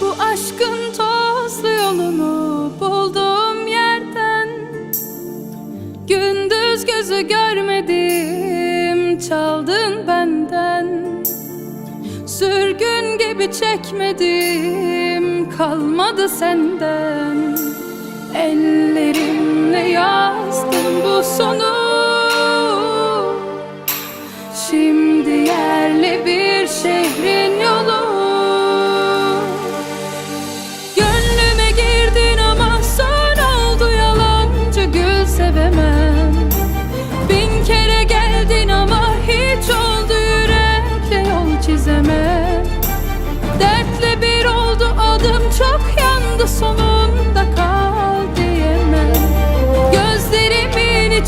Bu aşkın tozlu yolunu bulduğum yerden Gündüz gözü görmedim çaldın benden. Sürgün gibi çekmedim kalmadı senden. Ellerimle yazdım bu sonu. Şimdi yerli bir şehrin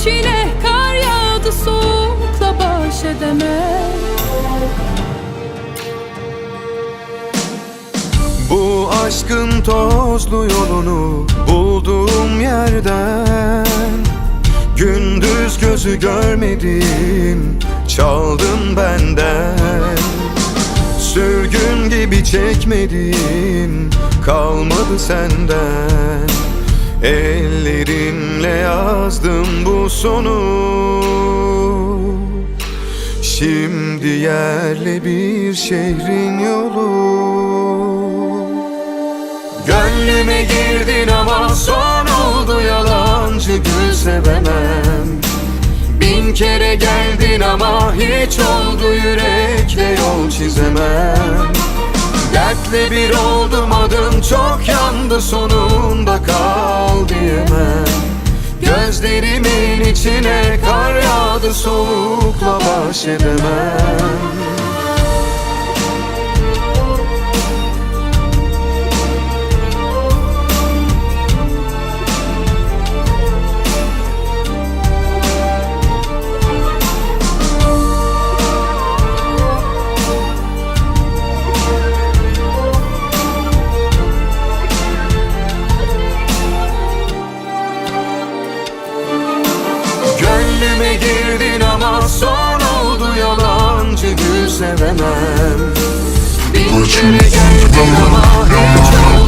İçine kar yağdı soğukla baş edemem Bu aşkın tozlu yolunu bulduğum yerden Gündüz gözü görmedim çaldın benden. Sürgün gibi çekmedim kalmadı senden Ellerimle yazdım bu sonu. Şimdi yerli bir şehrin yolu. Gönlüme girdin ama son oldu yalancı gül sevemem Bin kere geldin ama hiç oldu yürekle yol çizemem Dertle bir oldum adım çok yandı sonunda kal diyemem Gözlerimin içine kar yağdı soğukla baş edemem sevemem. Bin kere geldin ama hiç